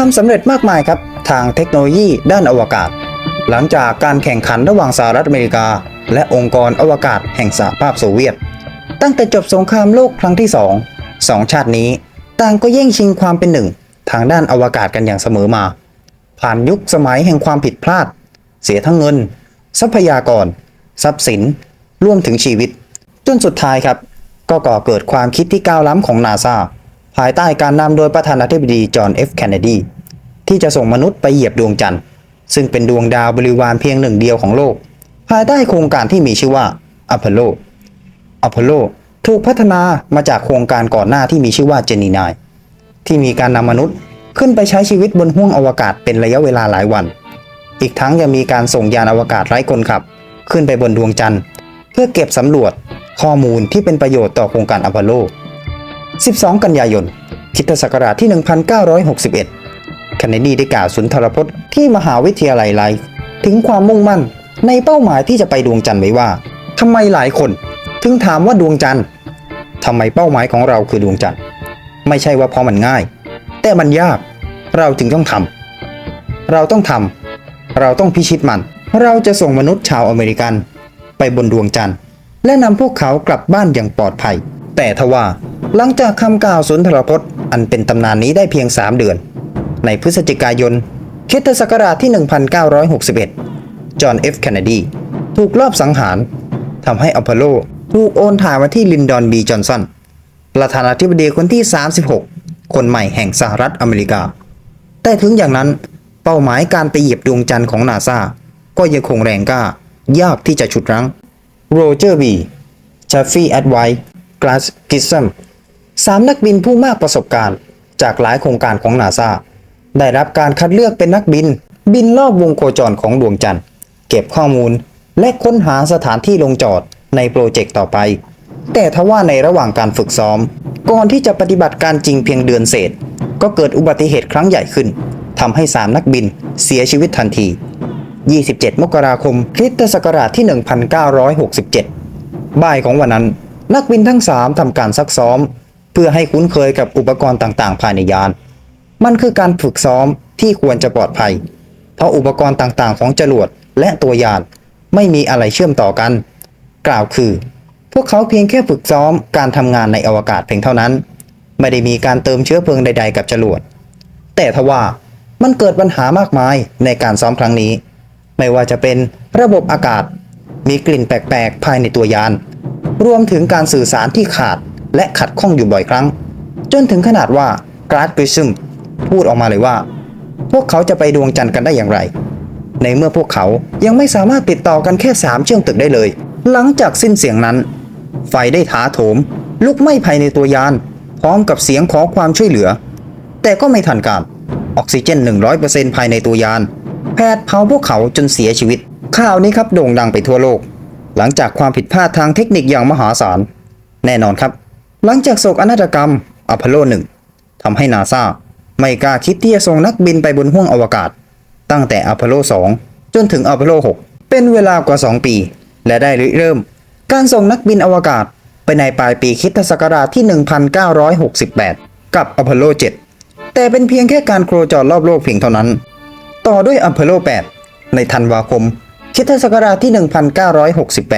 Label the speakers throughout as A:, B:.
A: ความสำเร็จมากมายครับ ทางเทคโนโลยีด้านอวกาศ หลังจากการแข่งขันระหว่างสหรัฐอเมริกา และองค์กรอวกาศแห่งสหภาพโซเวียต ตั้งแต่จบสงครามโลกครั้งที่สองสองชาตินี้ ต่างก็แย่งชิงความเป็นหนึ่ง ทางด้านอวกาศกันอย่างเสมอมา ผ่านยุคสมัยแห่งความผิดพลาด เสียทั้งเงิน ทรัพยากร ทรัพย์สินรวมถึงชีวิต จนสุดท้ายครับ ก็ก่อเกิดความคิดที่ก้าวล้ำของนาซา ภายใต้การนำโดยประธานาธิบดีจอห์นเอฟแคนเนดีที่จะส่งมนุษย์ไปเหยียบดวงจันทร์ ซึ่งเป็นดวงดาวบริวารเพียงหนึ่งเดียวของโลก ภายใต้โครงการที่มีชื่อว่าอพอลโลอพอลโลถูกพัฒนามาจากโครงการก่อนหน้าที่มีชื่อว่าเจนีนายที่มีการนำมนุษย์ขึ้นไปใช้ชีวิตบนห้วงอวกาศเป็นระยะเวลาหลายวัน อีกทั้งยังมีการส่งยานอวกาศไร้คนขับ ขึ้นไปบนดวงจันทร์ เพื่อเก็บสำรวจข้อมูลที่เป็นประโยชน์ต่อโครงการอพอลโล 12 กันยายนคริสตศักราชที่ 1961คนเนดีได้กล่าวสุนทรพจน์ที่มหาวิทยาลัยไลฟ์ถึงความมุ่งมั่นในเป้าหมายที่จะไปดวงจันทร์ไว้ว่าทำไมหลายคนถึงถามว่าดวงจันทร์ทำไมเป้าหมายของเราคือดวงจันทร์ไม่ใช่ว่าเพราะมันง่าย แต่มันยากเราจึงต้องทำเราต้องทำเราต้องพิชิตมัน เราจะส่งมนุษย์ชาวอเมริกัน ไปบนดวงจันทร์ และนำพวกเขากลับบ้านอย่างปลอดภัย แต่ทว่า หลังจากคำกล่าวสุนทรพจน์อันเป็นตำนานนี้ได้เพียง 3 เดือน ในพฤศจิกายนคิตศักราชที่ 1961 จอห์นเอฟแคนเนดี ถูกลอบสังหารทำให้อพอลโลถูกโอนถ่ายมาที่ลินดอนบีจอห์นสันประธานาธิบดีคนที่ 36 คนใหม่แห่งสหรัฐอเมริกา แต่ถึงอย่างนั้นเป้าหมายการไปเหยียบดวงจันทร์ของนาซาก็ยังคงแรงกล้ายากที่จะฉุดรั้งโรเจอร์บีชัฟฟี่แอดไวกลาสกิสซัม สามนักบินผู้มากประสบการณ์ จากหลายโครงการของนาซาได้รับการคัดเลือกเป็นนักบิน บินรอบวงโคจรของดวงจันทร์ เก็บข้อมูลและค้นหาสถานที่ลงจอดในโปรเจกต์ต่อไป แต่ทว่าในระหว่างการฝึกซ้อม ก่อนที่จะปฏิบัติการจริงเพียงเดือนเศษ ก็เกิดอุบัติเหตุครั้งใหญ่ขึ้นทำให้สามนักบินเสียชีวิตทันที 27 มกราคมคริสตศักราชที่ 1967 บ่ายของวันนั้น นักบินทั้ง 3ทำการซักซ้อม พื่อให้คุ้นเคยกับอุปกรณ์ต่างๆ ภายในยาน มันคือการฝึกซ้อมที่ควรจะปลอดภัย เพราะอุปกรณ์ต่างๆ ของจรวดและตัวยานไม่มีอะไรเชื่อมต่อกัน กล่าวคือ พวกเขาเพียงแค่ฝึกซ้อมการทำงานในอวกาศเพียงเท่านั้น ไม่ได้มีการเติมเชื้อเพลิงใด ๆ กับจรวด แต่ทว่ามันเกิดปัญหามากมายในการซ้อมครั้งนี้ ไม่ว่าจะเป็นระบบอากาศ มีกลิ่นแปลกๆ ภายในตัวยาน รวมถึงการสื่อสารที่ขาด และขัดข้องอยู่บ่อยครั้ง จนถึงขนาดว่ากราดกริซึมพูดออกมาเลยว่า พวกเขาจะไปดวงจันทร์กันได้อย่างไร ในเมื่อพวกเขายังไม่สามารถติดต่อกันแค่สามเชื่อมตึกได้เลย หลังจากสิ้นเสียงนั้น ไฟได้ถาโถม ลุกไหม้ภายในตัวยาน พร้อมกับเสียงขอความช่วยเหลือ แต่ก็ไม่ทันการออกซิเจน 100%ภายในตัวยาน แพทย์เผาพวกเขาจนเสียชีวิต ข่าวนี้ครับโด่งดังไปทั่วโลก หลังจากความผิดพลาดทางเทคนิคอย่างมหาศาล แน่นอนครับ หลังจากโศกอนาฏกรรมอพอลโล1ทำให้นาซาไม่กล้าคิดที่จะส่งนักบินไปบนห้วงอวกาศ ตั้งแต่อพอลโล 2 จนถึงอพอลโล 6 เป็นเวลากว่า 2 ปี และได้ริเริ่ม การส่งนักบินอวกาศไปในปลายปีคริสตศักราชที่ 1968 กับอพอลโล 7 แต่เป็นเพียงแค่การโคจรรอบโลกเพียงเท่านั้น ต่อด้วยอพอลโล 8 ในธันวาคมคริสตศักราชที่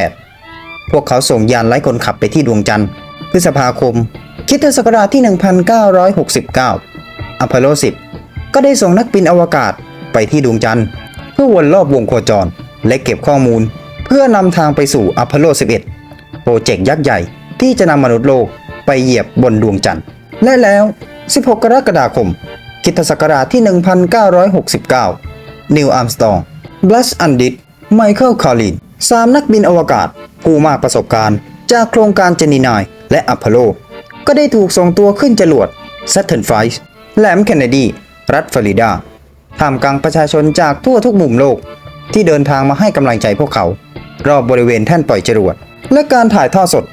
A: 1968 พวกเขาส่งยานไร้คนขับไปที่ดวงจันทร์ พฤษภาคมคริสตศักราชที่ 1969อพอลโล 10 ก็ได้ส่งนักบินอวกาศไปที่ดวงจันทร์ เพื่อวนรอบวงโคจร และเก็บข้อมูล เพื่อนำทางไปสู่อพอลโล 11 โปรเจกต์ยักษ์ใหญ่ที่จะนำมนุษย์โลกไปเหยียบบนดวงจันทร์ และแล้ว 16 กรกฎาคมคริสตศักราชที่ 1969 นิวอัมสตอง บลัสอันดิต ไมเคิลคอลินสามนักบินอวกาศ ผู้มากประสบการณ์ จากโครงการเจนินาย และอัพอลโล ก็ได้ถูกส่งตัวขึ้นจรวด Saturn V แหลมเคนเนดี รัฐฟลอริดาท่ามกลางประชาชนจากทั่วทุกมุมโลก ที่เดินทางมาให้กำลังใจพวกเขา รอบบริเวณแท่นปล่อยจรวด และการถ่ายทอดสด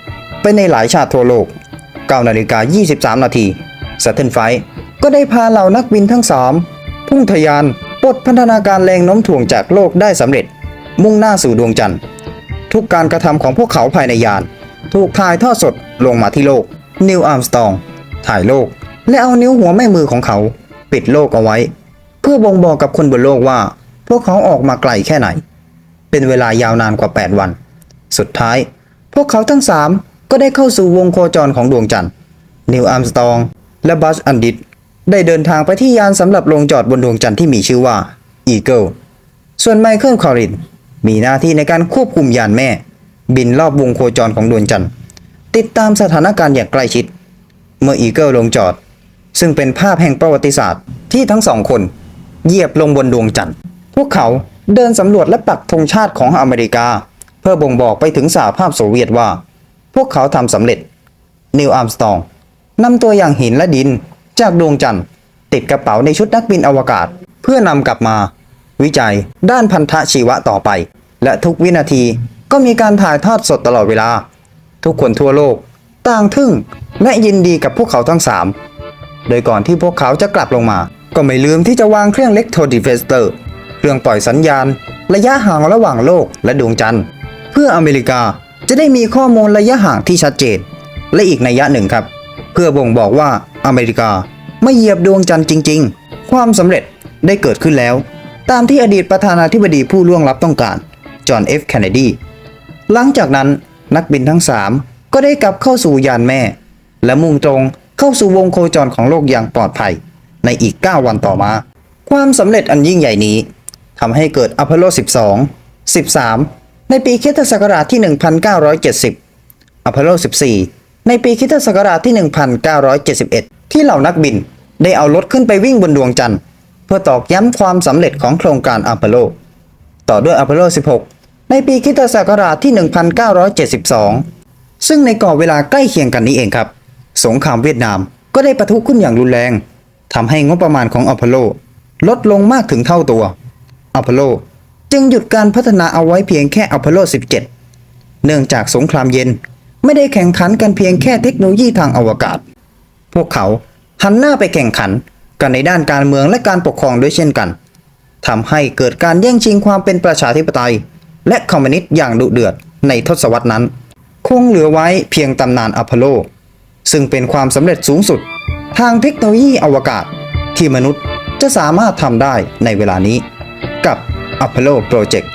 A: ไปในหลายชาติทั่วโลก9นาฬิกา23 นาที Saturn V ก็ได้พาเหล่านักบินทั้งสามพุ่งทะยานปลดพันธนาการแรงโน้มถ่วงจากโลกได้สำเร็จ มุ่งหน้าสู่ดวงจันทร์ ทุกการกระทำของพวกเขาภายในยาน ถูกถ่ายทอดสด ลงมาที่โลก นิวอาร์มสตองถ่ายโลก และเอานิ้วหัวแม่มือของเขา ปิดโลกเอาไว้ เพื่อบ่งบอกกับคนบนโลกว่า พวกเขาออกมาไกลแค่ไหน เป็นเวลายาวนานกว่า 8 วัน สุดท้าย พวกเขาทั้ง3ก็ได้เข้าสู่วงโคจรของดวงจันทร์ นิวอาร์มสตอง และบัสอันดิตได้เดินทางไปที่ยานสำหรับลงจอดบนดวงจันทร์ที่มีชื่อว่า Eagle ส่วนไมเคิลคอรินมีหน้าที่ในการควบคุมยานแม่ บินรอบวงโคจรของดวงจันทร์ ติดตามสถานการณ์อย่างใกล้ชิด เมื่ออีเกิลลงจอด ซึ่งเป็นภาพแห่งประวัติศาสตร์ที่ทั้งสองคน เหยียบลงบนดวงจันทร์ พวกเขาเดินสำรวจและปักธงชาติของอเมริกา เพื่อบ่งบอกไปถึงสหภาพโซเวียตว่า พวกเขาทำสำเร็จ นิวอาร์มสตองนำตัวอย่างหินและดิน จากดวงจันทร์ ติดกระเป๋าในชุดนักบินอวกาศ เพื่อนำกลับมา วิจัยด้านพันธะชีวะต่อไป และทุกวินาทีก็มีการถ่ายทอดสดตลอดเวลา ทุกคนทั่วโลก ต่างทึ่งและยินดีกับพวกเขาทั้งสามโดยก่อนที่พวกเขาจะกลับลงมา ก็ไม่ลืมที่จะวางเครื่องเล็กโทดิเฟสเตอร์เครื่องปล่อยสัญญาณ ระยะห่างระหว่างโลกและดวงจันทร์ เพื่ออเมริกาจะได้มีข้อมูลระยะห่างที่ชัดเจน และอีกนัยยะหนึ่งครับ เพื่อบ่งบอกว่าอเมริกาไม่เหยียบดวงจันทร์จริง ๆ ความสำเร็จได้เกิดขึ้นแล้ว ตามที่อดีตประธานาธิบดีผู้ล่วงลับต้องการจอห์นเอฟเคนเนดีหลังจากนั้น นักบินทั้ง3ก็ได้กลับเข้าสู่ยานแม่ และมุ่งตรงเข้าสู่วงโคจรของโลกอย่างปลอดภัย ในอีก 9 วันต่อมา ความสำเร็จอันยิ่งใหญ่นี้ทำให้เกิดอพอลโล 12 13 ในปีคิตศักราชที่ 1970 อพอลโล 14 ในปีคิตศักราชที่ 1971 ที่เหล่านักบินได้เอารถขึ้นไปวิ่งบนดวงจันทร์ เพื่อตอกย้ำความสำเร็จของโครงการอพอลโล ต่อด้วยอพอลโล 16 ในปีคิตศักราชที่ 1972 ซึ่งในกรอบเวลาใกล้เคียงกันนี้เองครับ สงครามเวียดนามก็ได้ปะทุขึ้นอย่างรุนแรงทำให้งบประมาณของอพอลโล ลดลงมากถึงเท่าตัวอพอลโลจึงหยุดการพัฒนาเอาไว้เพียงแค่อพอลโล 17 เนื่องจากสงครามเย็นไม่ได้แข่งขันกันเพียงแค่เทคโนโลยีทางอวกาศ พวกเขาหันหน้าไปแข่งขันกันในด้านการเมืองและการปกครองด้วยเช่นกันทำให้เกิดการแย่งชิงความเป็นประชาธิปไตย และคอมมิวนิสต์อย่างดุเดือดในทศวรรษนั้น คงเหลือไว้เพียงตำนานอพอลโล ซึ่งเป็นความสำเร็จสูงสุด ทางเทคโนโลยีอวกาศ ที่มนุษย์จะสามารถทำได้ในเวลานี้ กับอพอลโลโปรเจกต์